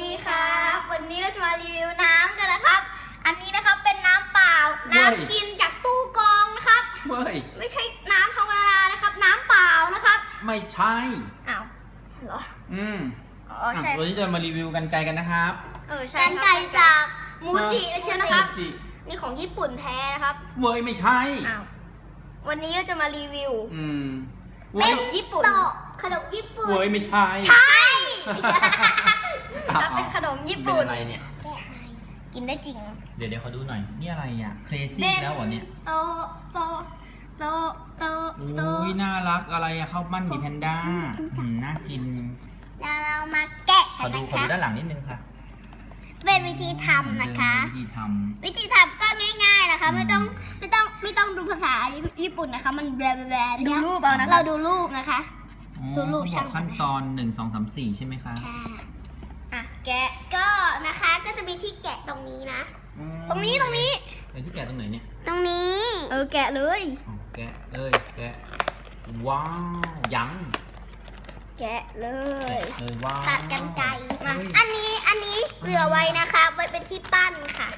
ดีครับ วันนี้เราจะมารีวิวน้ำกันนะครับ อันนี้นะครับเป็นน้ำเปล่าเฮ้ยน้ำกินจากตู้กรองนะครับเฮ้ยไม่ใช่น้ำธรรมดานะครับ น้ำเปล่านะครับ ไม่ใช่อ้าวเหรออืมอ๋อใช่ะวันนี้จะมารีวิวกันไกลกันนะครับ เออใช่กันไก่จากมูจิเออนะเชียวนะครับมูจินี่ของญี่ปุ่นแท้นะครับเว้ยไม่ใช่อ้าววันนี้เราจะมารีวิว อืมขเว้ยนมญี่ปุ่นขนมญี่ปุ่นเว้ยไม่ใช่ใช่ อ้าวครับเป็นขนมญี่เป็นปุ่น อะไรเนี่ย กินได้จริง เดี๋ยวเดี๋ยวเขาดูหน่อย นี่อะไรอะ เครซี่เป็นแล้วเหรอเนี่ยโตโตโตโตโตอุ้ยน่ารักอะไรอะข้าวปั้นหมีแพนด้าอืมน่ากินเดี๋ยวเรามาแกะขกัอนดูนะขอคะ ดูด้านหลังนิดนึงค่ะเป็นวิธีทำนะคะ วิธีทวิธีทำก็ง่าย ๆนะคะไม่ต้องไม่ต้องไม่ต้องดูภาษาญี่ปุ่นนะคะ มันแบลแบลดูรูปเอานะคะ เราดูรูปนะคะำอ๋อดูรูปเขาบช่าองกขั้นตอนหนึ่งสองสามสี่ใช่ไหมคะ ค่ะอะ แกะก็นะคะก็จะมีที่แกะตรงนี้นะ อืมตรงนี้ตรงนี้ ไหนที่แกะตรงไหนเนี่ยตรงนี้ เออแกะเลย อ๋อแกะเอ้ยแกะว้าวยังแกะเลยแกะเลยว้าวตัดกันไกรมา เฮ้ยอันนี้อันนี้เหลือไว้นะคะไว้เป็นที่ปั้นค่ะ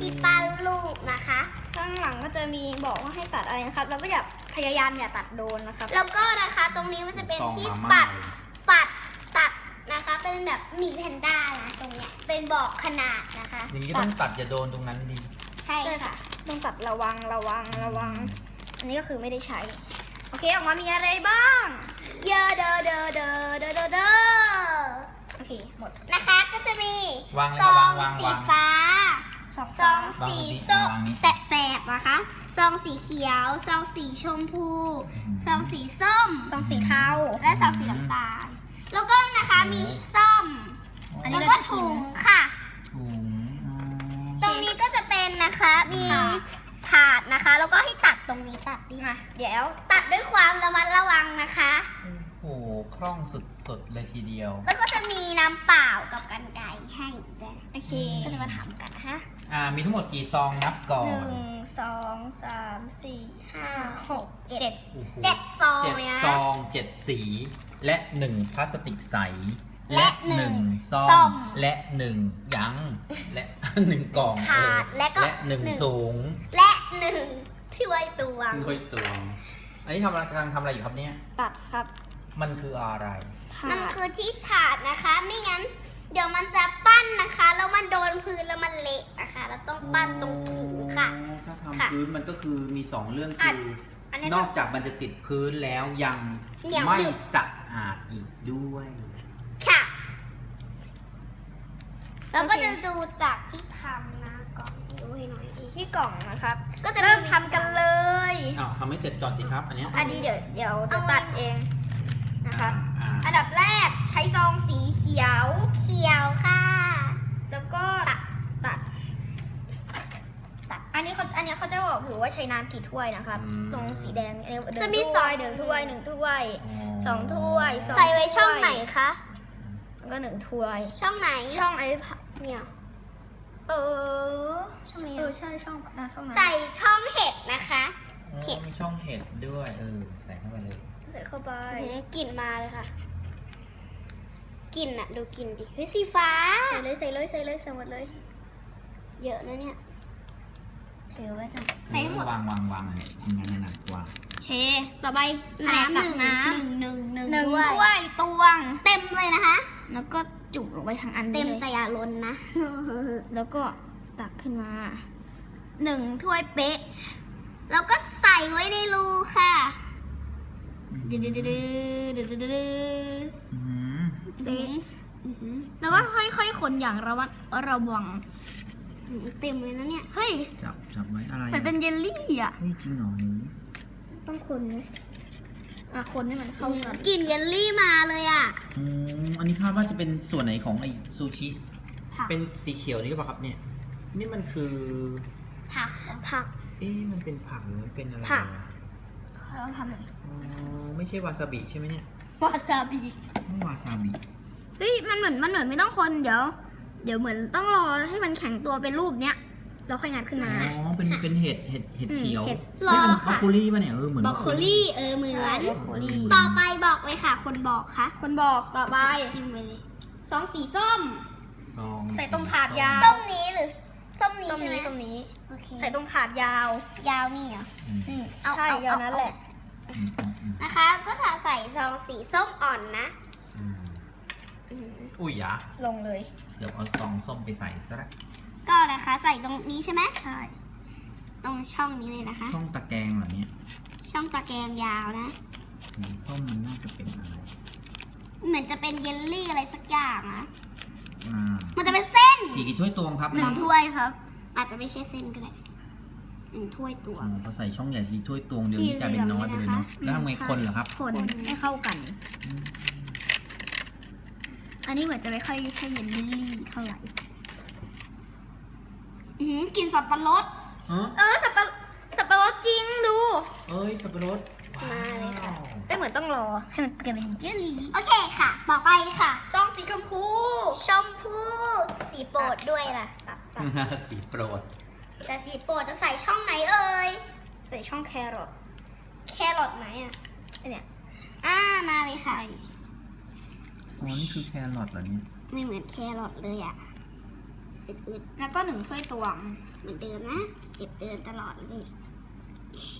ที่ปั้นรูปนะคะ ข้างหลังก็จะมีบอกว่าให้ตัดอะไรนะครับ เราก็อย่าพยายามอย่าตัดโดนนะครับ แล้วก็นะคะตรงนี้มันจะเป็นซองที่มาม่าปัด ปัดตัดนะคะ เป็นแบบหมีแพนด้านะตรงเนี้ย เป็นบอกขนาดนะคะ อย่างนี้ก็ต้องตัดอย่าโดนตรงนั้นดิใช่ค่ะ ต้องตัดระวังระวังระวัง อันนี้ก็คือไม่ได้ใช้ โอเคออกมามีอะไรบ้าง เยอะเดอเดอเดอเดอเดอเดอโอเคหมดนะคะก็จะมีวางเลยซค่ะอวางงวางสีวาง ฟ้า ซองวางสีตรงนี้ส้มวางนี้แสบๆนะคะ ซองสีเขียว ซองสีชมพู ซองสีส้ม ซองสีเทา และซองสีน้ำตาล แล้วก็นะคะมีส้มแล้วก็ถุงค่ะ ถุงอ๋อตรงนี้ก็จะเป็นนะคะมีค่ะ ถาดนะคะ แล้วก็ให้ตัดตรงนี้ตัดดีมาเดี๋ยว ตัดด้วยความระมัดระวังนะคะ โอ้โหคล่องสุดๆเลยทีเดียว แล้วก็จะมีน้ำเปล่ากับกันไก่ให้ด้วยโอเคอืมก็จะมาทำกันนะคะอ่า มีทั้งหมดกี่ซองนับก่อหนนึ่งสองสามสี่ห้าหกเจ็ดโอ้โหเจ็ดซองเจ็ดเลยนะซองเจ็ดสี และหนึ่งพลาสติกใส และหนึ่งซอส้งมและหนึ่งยังและ หนึ่งกล่องถาดเออและก็และหนึ่งหนึ่ง ถุงและหนึ่งที่ไว้ตวงถ้วยตวงอันนี้ทำอะไรกำลังทำอะไรอยู่ครับเนี่ย ตัดครับมันคืออะไรมันคือที่ถาดนะคะ ไม่งั้น เดี๋ยวมันจะปั้นนะคะ แล้วมันโดนพื้นแล้วมันเละนะคะ เราต้องปั้นตรงถุงค่ะ ถ้าค่ะ ทำพื้นมันก็คือมีสองเรื่องอะคืออันนี้นอกจากมันจะติดพื้นแล้วยังเหนียวไม่หนึบ สะ อาดอีกด้วย ค่ะแล้วก็จะดูจากที่ทำนะกล่องดูให้หน่อยดิที่กล่องนะครับ ก็จะเริ่มทำกันเลย อ้าวทำให้เสร็จก่อนสิครับ อันเนี้ยอันนี้เดี๋ยวเดี๋ยวจะตัดเองนะครับ อ่าอันดับแรกใช้ซองสีเขียว เขียวค่ะ แล้วก็ตัดตัดตัด อันนี้เขาอันนี้เขาจะบ อกอยู่ว่าใช้น้ำกี่ถ้วยนะครับตรงสีแดงเนี่ยจะมีซอยหนึ่งถ้วยหนึ่งถ้วยอ๋อสองถ้วยสองใส่ไว้ช่องไหนคะ แล้วก็หนึ่งถ้วย ช่องไหนช่องไอ้ผักเนี่ยเออช่องนี้เออใช่ช่องอะช่องนั้นใส่ช่องเห็ดนะคะอ๋อเห็ด มีช่องเห็ดด้วยเออใส่เข้าไปเลยใส่เข้าไปอื้อหือกลิ่นมาเลยค่ะกลิ่นอะดูกลิ่นดิเฮ้ยสีฟ้า ใส่เลยใส่เลยใส่เลยใส่หมดเลย เยอะนะเนี่ย ถือไว้กันเอใส่อให้หมด วางวางวางอันนี้ทำงานในหนักวางโอเค ต่อไปน้ำหตันึ่กงน้หนึ่งหนึ่งหนึ่งำหนึ่งด้วยถ้วยตวง เต็มเลยนะคะ แล้วก็จุ่มลงไปทั้งอันเต็มลยแต่อย่าล้นนะ แล้วก็ตักขึ้นมาหนึ่งถ้วยเป๊ะ แล้วก็ใส่ไว้ในรูค่ะดืดดืดดืดดืดดืดดืดอื้อหือเป๊ะแล้วก็ค่อยๆคนอย่างระวังระวัง เต็มเลยนะเนี่ย เฮ้ยจับจับไว้อะไรมันเป็นเยลลี่อะ เฮ้ยจริงเหรอหนูต้องคนไหมอะคนให้มันเข้ากันกลิ่นเยลลี่มาเลยอะอืมอันนี้คาดว่าจะเป็นส่วนไหนของไอซูชิ ผักเป็นสีเขียวนี่หรือเปล่าครับเนี่ย นี่มันคือ ผักผัก เอ๊ะมันเป็นผักหรือมันเป็นอะไรผักอะเขาทำหน่อยอ๋อไม่ใช่วาซาบิใช่ไหมเนี่ยวาซาบิ ไม่วาซาบิ เฮ้ยมันเหมือนมันเหมือนไม่ต้องคนเดี๋ยว เดี๋ยวเหมือนต้องรอให้มันแข็งตัวเป็นรูปเนี้ยแล้วค่อยงัดขึ้นมา อ๋อ เป็นเป็นเห็ดเห็ดเห็ดอืมเขียวเห็ดเฮ้ยมันรบอรค่ะ อกโคลี่ป่ะเนี่ยเออเหมือนบรอกโคลี่เออเหมือนใช่บรอกโคลี่ต่อไปบอกเลยค่ะ คนบอกค่ะคนบอกต่อไปจิ้มไปเลยสองสีส้มสซองใส่ตรงถาดยาวส้มนี้หรือส้มนี้ส้มใช่ไหมนี้ส้มนี้ โอเคใส่ตรงถาดยาว ยาวนี่เหรออืมอืมเอาใช่เอายาวเอานั้นแหละ อืมอืมอืมนะคะ ก็จะใส่ซองสีส้มอ่อนนะอืมอืมอุ้ยยะลงเลย เดี๋ยวเอาซองส้มไปใส่ซะละก็นะคะ ใส่ตรงนี้ใช่ไหมใช่ตรงช่องนี้เลยนะคะ ช่องตะแกรงเหรอเนี่ยช่องตะแกรงยาวนะ สีส้มมันน่าจะเป็นอะไรเหมือนจะเป็นเยลลี่อะไรสักอย่างนะอ่ามันจะเป็นเส้นกี่กี่ถ้วยตวงครับหนึ่งถ้วยครับ อาจจะไม่ใช่เส้นก็ได้หนึ่งถ้วยตวอ๋งอพอใส่ช่องใหญ่ทีถ้วยตวงเดี๋ยวนี้กลายเป็นน้อยไปเลยเนาะสีเหลืองเลยนะคะแล้วทำไงคนเหรอครับ คนให้เข้ากัน อืม อันนี้เหมือนจะไม่ค่อยใช่เยลลี่เท่าไหร่อื้อหือกลินสับปะรด ฮะเออสับปะสับปะรดจริงดู เอ้ยสับปะรดว้าวมาเลยค่ะ ไม่เหมือนต้องรอ ให้มันเปลี่ยนเป็นเยลลี่โอเคค่ะ ต่อไปค่ะ ซองสีชมพู ชมพู สีโปรดด้วยล่ะตัดตัดสีโปรด แต่สีโปรดจะใส่ช่องไหนเอ่ย ใส่ช่องแครอท แครอทไหนอะไอ้เนี่ย อ่า มาเลยค่ะ อ๋อนี่คือแครอทเหรอเนี่ยไม่เหมือนแครอทเลยอะอึดแล้วก็หนึ่งถ้วยตวงๆเหมือนเดิมนะเก็บเดินตลอดเลย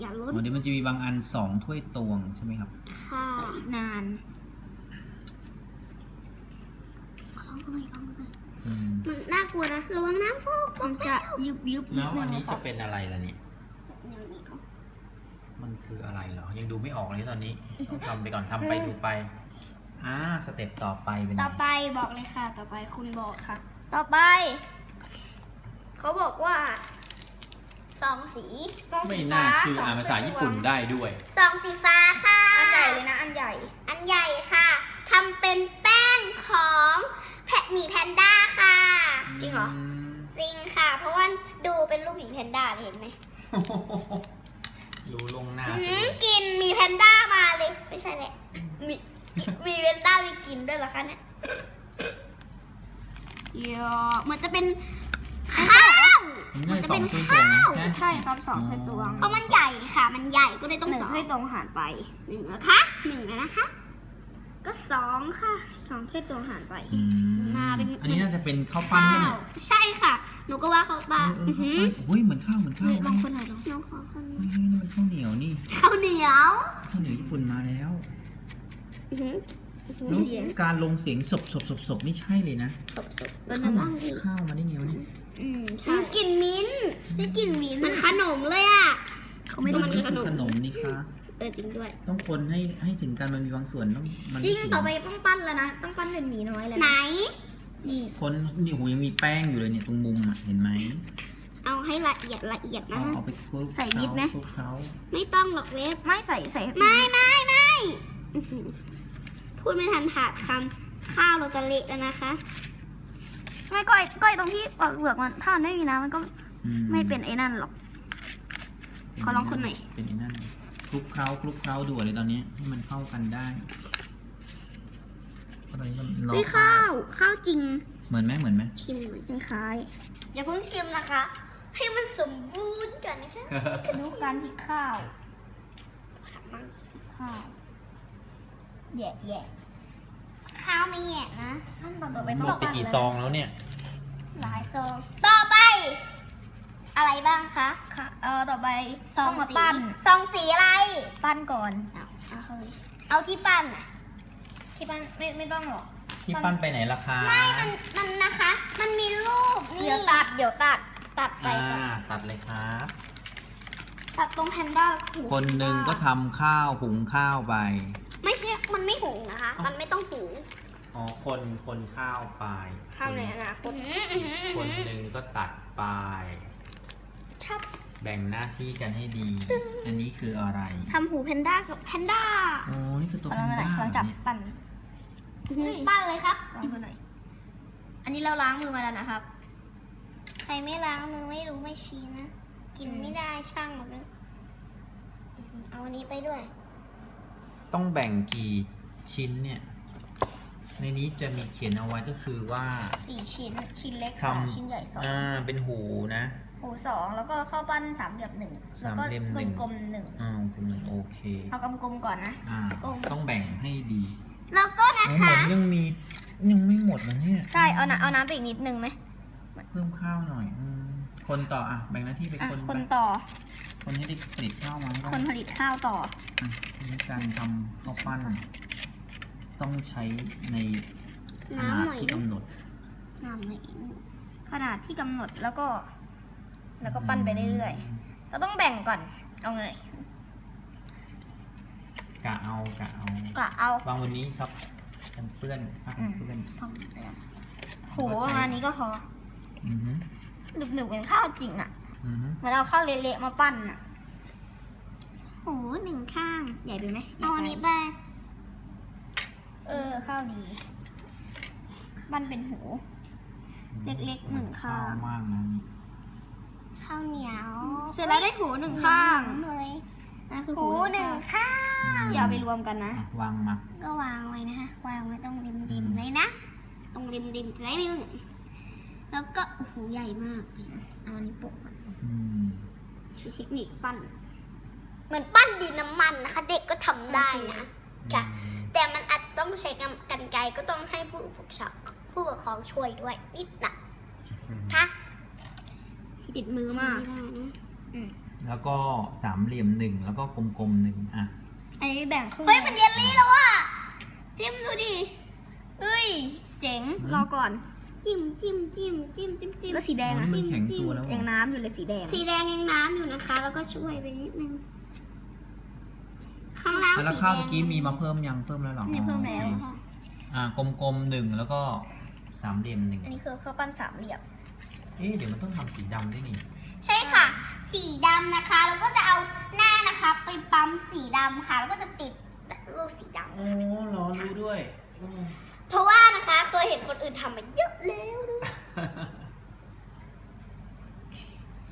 อย่าลุ้นวันนี้มันจะมีบางอันสองถ้วยตวงใช่ไหมครับ ค่ะอีกนานลองดูหน่อยลองดูหน่อยอืมมันน่ากลัวนะระวังน้ำพกมันจะยุบยุบนิแล้ดวนึอันงนี้นะคจะรับเป็นอะไรล่ะเนี่ยเหนียวเหนียวมันคืออะไรเหรอ ยังดูไม่ออกเลยตอนนี้ ต้องทำไปก่อนทำไปดูไป อ่าสเต็ปต่อไปเป็นไงต่อไปบอกเลยค่ะ ต่อไปคุณบอกค่ะ ต่อไป เขาบอกว่าซองสีซองไม่สีน่าฟ้าชื่อสงอ่านภาษาญี่ปุ่นได้ด้วยซองสีฟ้าค่ะ อันใหญ่เลยนะ อันใหญ่ อันใหญ่ค่ะทำเป็นแป้งของแพะหมีแพนด้าค่ะ จริงเหรอมจริงค่ะ เพราะว่าดูเป็นรูปหมีแพนด้าเลยเห็นไหมรู้ลวงหน้าอื้อซะหืด้อวยกลินหมีแพนด้ามาเลย ไม่ใช่แหละมี มีแพนด้ามีกลิ่นด้วยเหรอคะเนี่ยเยอะเหมือนจะเป็นข้าวมันน่าจะสองถ้วยตวงนะใช่ไหม ใช่ครับสองถ้วยตวงเพราะมันใหญ่ค่ะ มันใหญ่ก็เลยต้องหนึ่งสองถ้วยตวงหารไปหนึ่งนะคะหนึ่งแล้วนะคะ ก็สองค่ะสองถ้วยตวงหารไป อืมมาเป็น อันนี้น่าจะเป็นข้าวปั้นข้าปะเนี่วยใช่ค่ะ หนูก็ว่าเขาปลาเอออื้อเอหืออข้าวปั้นอุ้ยเหมือนข้าวเหมือนข้าวเฮ้ยลองนี่คนหน่อยลองน้องขอคนเฮ้ยนี่มันข้าวเหนียวนี่ข้าวเหนียวข้าวเหนียวญี่ปุ่นมาแล้ว อื้อหือแล้วเสียงการลงเสียงศพศพศพศพนี่ใช่เลยนะสบสบแล้วข้าวน้ำมันอีกข้าวมาได้ไงวะเนี่ยอืมมัใช่นกลิ่นมิ้นท์ได้กลิ่นมิ้นท์มันขนมเลยอะ เขาไม่ได้มันนี่ขคืนอมขนมนี่คะเออจริงด้วย ต้องคนให้ให้ถึงกันมันมีบางส่วนต้องมันจริงถึต่อไปต้องปั้นแล้วนะ ต้องปั้นเป็นหมีน้อยแล้วไหน นะนี่คนนี่หูยังมีแป้งอยู่เลยเนี่ยตรงมุมอะเห็นไหมเอาให้ละเอียดละเอียดเอานะเอาไปคลุกใส่นิดไหมคลุกเขาไม่ต้องหรอกเล็บไม่ใส่ใส่ไม่ไม่ไม่อื้อหือ พูดไม่ทันถาดคำข้าวเราจะเละแล้วนะคะ ไม่ก้อยก้อยตรงที่เปลือกเปลือกมันถ้ามันไม่มีน้ำมันก็อืไม่เป็นไอ้นั่นหรอก ขอลองคนหน่อย เป็นไอ้นั่นคลุกเคล้าคลุกเคล้าด่วนเลยตอนนี้ให้มันเข้ากันได้อะไรมันรอนี่ข้าว ข้าวจริงเหมือนไหมเหมือนไหม ชิมหน่อยคล้ายอย่าเพิ่งชิมนะคะ ให้มันสมบูรณ์ก่อนนะคะๆดูการพริกข้าว ข้าวแย่แย่ ข้าวไม่แหยะนะขั้นตอนต่อไปหต้อมงดไปกี่ซองแล้วเนี่ย หลายซองต่อไป อะไรบ้างคะค่ะเออต่อไปซอต้งองมาสีปั้นซองสีอะไร ปั้นก่อนเอาเอาเฮ้ยเอาที่ปั้นอะที่ปั้นไม่ไม่ต้องหรอก ที่ปั้นไปไหนล่ะคะไม่มันมันนะคะ มันมีรูปนี่เดี๋ยวตัดเดี๋ยวตัดตัดไปอ่าก่อนตัดเลยครับ ตัดตรงแพนด้าหูคนหนึ่งก็ทำข้าวหุงข้าวไป ไม่ใช่มันไม่หุงนะคะ มันไม่ต้องหุง อ๋อคนคนข้าวไปข้าวในอนาคตคนหนึ่งก็ตัดไป ชอบแบ่งหน้าที่กันให้ดี อันนี้คืออะไรทำหูแพนด้ากับแพนด้าอ๋อนี่คือตัวขอแพลองนหน่ด้าอยลองจับเนี่ยปั้นเฮ้ยปั้นเลยครับลองดูหน่อย อันนี้เราล้างมือมาแล้วนะครับ ใครไม่ล้างมือไม่รู้ไม่ชี้นะ กินไม่ได้ช่างหมดเลยเอาอันนี้ไปด้วย ต้องแบ่งกี่ชิ้นเนี่ย ในนี้จะมีเขียนเอาไว้ก็คือว่าสี่ชิ้น ชิ้นเล็กทำสองชิ้นใหญ่สองอ่าเป็นหูนะ หูสองแล้วก็ข้าวปั้นสามเหลี่ยมหนึ่งแล้วก็สามเหลี่ยมหนึ่ง กลมๆหนึ่งอ่าเป็นหนึ่งโอเคเอากลมๆก่อนนะ อ่ากลม ต้องแบ่งให้ดีแล้วก็นะโอ้เหมืคะ อนยังมียังไม่หมดนะเนี่ยใช่เอาน้ำเอาน้ำไปอีกนิดนึงไหมเพิ่มข้าวหน่อยอืมคนต่ออะแบ่งหน้าที่ไปอะคนคนไปต่อคนที่ได้ผลิตข้าวมาให้ได้คนผลิตข้าวต่อ อะในการทำข้าวปั้น ต้องใช้ในขนาน้ำดหน่อยที่กำหนดน้ำหน่อยขนาดที่กำหนดแล้วก็ แล้วก็ปั้นไปเรื่อยๆเราต้องแบ่งก่อนเอาไงกะเอากะเอาก็เอาวางวันนี้ครับกันเปื้อนผ้ากันเปื้อนโหประมาณนี้ก็พออือฮึหนึบๆเป็นข้าวจริงอะอือฮึเหมือนเอาข้าวเละๆมาปั้นอะหูหนึ่งข้างใหญ่ไปไหมเอาอันนี้ไป เออ ข้าวดีปั้นเป็นหู เล็กๆหนึ่งข้างมากนะนี่ข้าวเหนียวเสร็จแล้วได้หูหนึ่งข้างเลยนั่นคือหูหนึ่งข้างอย่าเอาไปรวมกันนะอะวางมาก็วางไว้นะคะ วางไว้ตรงริมริมๆเลยนะตรงริมริมๆจะได้ไม่เหมือนแล้วก็โอ้โหใหญ่มากเอาอันนี้โปะก่อนอืมใช้เทคนิคปั้น เหมือนปั้นดินน้ำมันนะคะ เด็กก็ทำได้นะ ค่ะอืมแต่มันอาจจะต้องใช้กันกันไกรก็ต้องให้ผู้ปกครองผู้ปกครองช่วยด้วยนิดหน่อยอืมค่ะที่ติดมือมากไได้นะแล้วก็สามเหลี่ยมหนึ่งแล้วก็กลมๆหนึ่งอะอันนี้แบ่งครึ่งเฮ้ยมันเยลลี่แล้วว่ะจิ้มดูดิเอ้ย เจ๋งอืมรอก่อน จิ้มจิ้มจิ้มจิ้มจิ้มจิ้มแล้วสีแดงอ๋ออะนี่มันแข็งจิ้มตัวแล้วยังอะน้ำอยู่เลยสีแดง สีแดงยังน้ำอยู่นะคะ แล้วก็ช่วยไปนิดนึง ข้างล่างแล้วสีข้าวแดเมื่งอกี้มีมาเพิ่มยังเพิ่มแล้วเหรอนี่เพิ่มแล้วอ๋อโอเคอ่ากลมๆหนึ่งแล้วก็สามเหลี่ยมหนึ่งอันนี้คือข้าวปั้นสามเหลี่ยม เอ๊ะเดี๋ยวมันต้องทำสีดำด้วยนี่ใช่ค่ะ สีดำนะคะ แล้วก็จะเอาหน้านะคะ ไปปั๊มสีดำค่ะ แล้วก็จะติดรูปสีดำ โอ้เหรอรู้ด้วยอืม เพราะว่านะคะเคยเห็นคนอื่นทำมาเยอะแล้วด้วย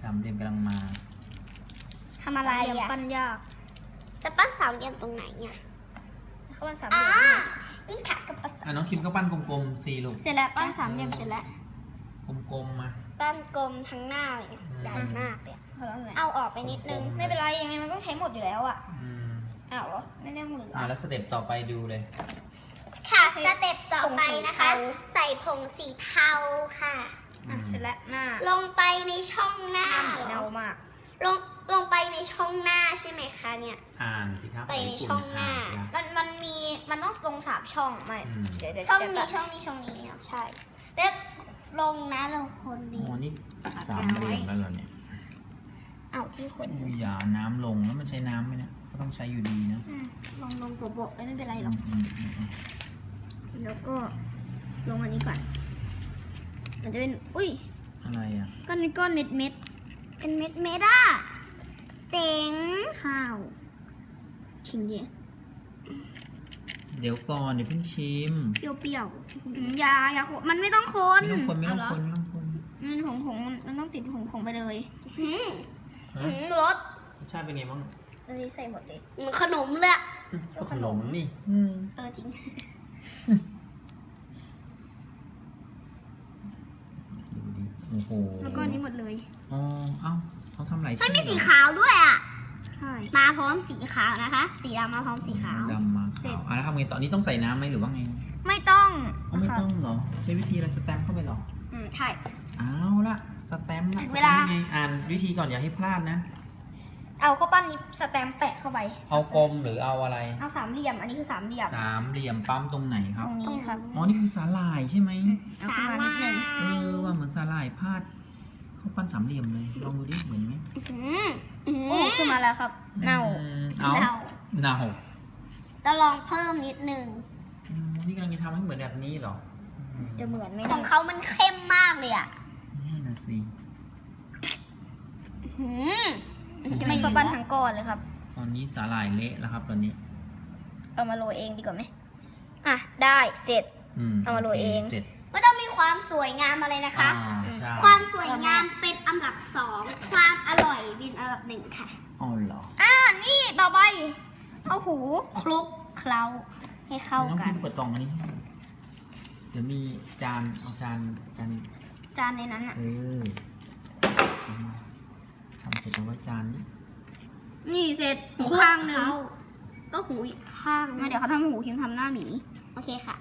สามเหลี่ยมกำลังมา ทำอะไรสามเหลี่ยมอะ ปั้นยาก จะปั้นสามเหลี่ยมตรงไหนอะข้าวปั้นสามเหอ่าลี่ยมนี่ค่ะกับภาษาอะน้องคิมก็ปั้นกลมๆสี่ลูกเสร็จแล้วปั้นสามเหลี่ยมเสร็จแล้วกลมๆมาปั้นกลมทั้งหน้าเลยเนี่ยอืมใหญ่มากเลยอะพอแล้วไงเอาออกไปนิดนึงไม่เป็นไรยังไงมันต้องใช้หมดอยู่แล้วอะอืมอ้าวเหรอไม่ได้เหลืออ่าแล้วสเต็ปต่อไปดูเลย ค่ะสเต็ปต่อไปนะคะผงสีเทาใส่ผงสีเทาค่ะอะเสร็จแล้วหน้าลงไปในช่องหน้าหน้าหมูเนามากลง ลงไปในช่องหน้าใช่ไหมคะเนี่ย อ่านสิครับไปในช่องหน้า อ่สิครับ มันมันมีมันต้องลงสามช่องไม่อืม เดี๋ยวเดี๋ยวช่องเดี๋ยวนี้ก่ช่องนี้ช่องนี้อะใช่เล็บลงนะเราคนดีโอ้นี่สามเหลี่ยมแล้วเหรอเนี่ยเอาที่คนอุ้ยอย่าน้ำลงแล้วมันใช้น้ำไหมเนี่ยก็ต้องใช้อยู่ดีนะอืมลงลงโบะๆไม่เป็นไรหรอกอืมอืมอืมแล้วก็ลงอันนี้ก่อน มันจะเป็นอุ้ยอะไรอะก้อนเป็นก้อนเม็ดเม็ดเป็นเม็ดเม็ดอะเจ๋ง ๆข้าว ชิมดิเดี๋ยวก่อนเดี๋ยวเพิ่งชิมเปรี้ยวๆอืมอย่าอย่าโคนมันไม่ต้องคนไม่ต้องคนไม่ต้องเาคนเหรไม่ต้องคนมันผงผงๆมันมันต้องติดผงผงๆไปเลยหืมฮะหืมรสรสชาติเป็นไงบ้างอันนี้ใส่หมดเลยเหมือนขนมเลยอะก็ขนมนี่อืมเออจริง ดูดิโอ้โหแล้วก็อันนี้หมดเลยอ๋อเอ้าเขาทำอะไรไม่มีสีที่ขาวด้วยอะ ใช่มาพร้อมสีขาวนะคะ สีดำมาพร้อมสีขาว ดำมาเสร็ขาจวอะแล้วทำไงต่อนี่ต้องใส่น้ำไหมหรือว่าไงไม่ต้องอ๋อไม่ต้องเหรอ ใช้วิธีอะไรสแตมป์เข้าไปเหรออืมใช่ เอาละสแตมป์ละเวลา สแตมป์ยังไงอ่านวิธีก่อนอย่าให้พลาดนะ เอาข้าวปั้นนี้สแตมป์แปะเข้าไปเอากลมหรือเอาอะไร เอาสามเหลี่ยม อันนี้คือสามเหลี่ยมสามเหลี่ยมปั๊มตรงไหนคตรับรงนี้ครับ อ๋อ นี่คือสาหร่ายใช่ไหม เอาขึ้นมานิดนึง เออว่าเหมือนสาหร่ายพาดเข้าปั้นสามเหลี่ยมเลยลองดูดิเหมือนไหมอืมอืมโอ้ขึ้นมาแล้วครับ เน่าอืมเอาเน่าเน่าจะลองเพิ่มนิดนึง อืมนี่กำลังจะทำให้เหมือนแบบนี้เหรออืมจะเหมือนไหมของเขามันเข้มมากเลยอะนี่นะสิหืมจะไม่ข้าวปั้นทั้งก้อนเลยครับ ตอนนี้สาหร่ายเละแล้วครับตอนนี้ เอามาโรยเองดีกว่าไหมอะ ได้ เสร็จ อืมเอามาโรยเอง เสร็จ สวยงามอะไรนะคะ อ่าใช่ความสวยงามเป็นอันดับสองความอร่อยเป็นอันดับหนึ่งค่ะ อ๋อเหรออ่านี่ต่อไปเอาหูคลุกเคล้าให้เข้าน้องกัพี่นเปิดกล่องอันนี้ให้เดี๋ยวมีจานเอาจานจานจานในนั้นอะ เออเอามาทำเสร็จเอาไว้จานนี้นี่เสร็จหูข้างหนึงก็หูอีกข้างมาเดี๋ยวเขาทำหูคิมทำหน้าหมี โอเคค่ะ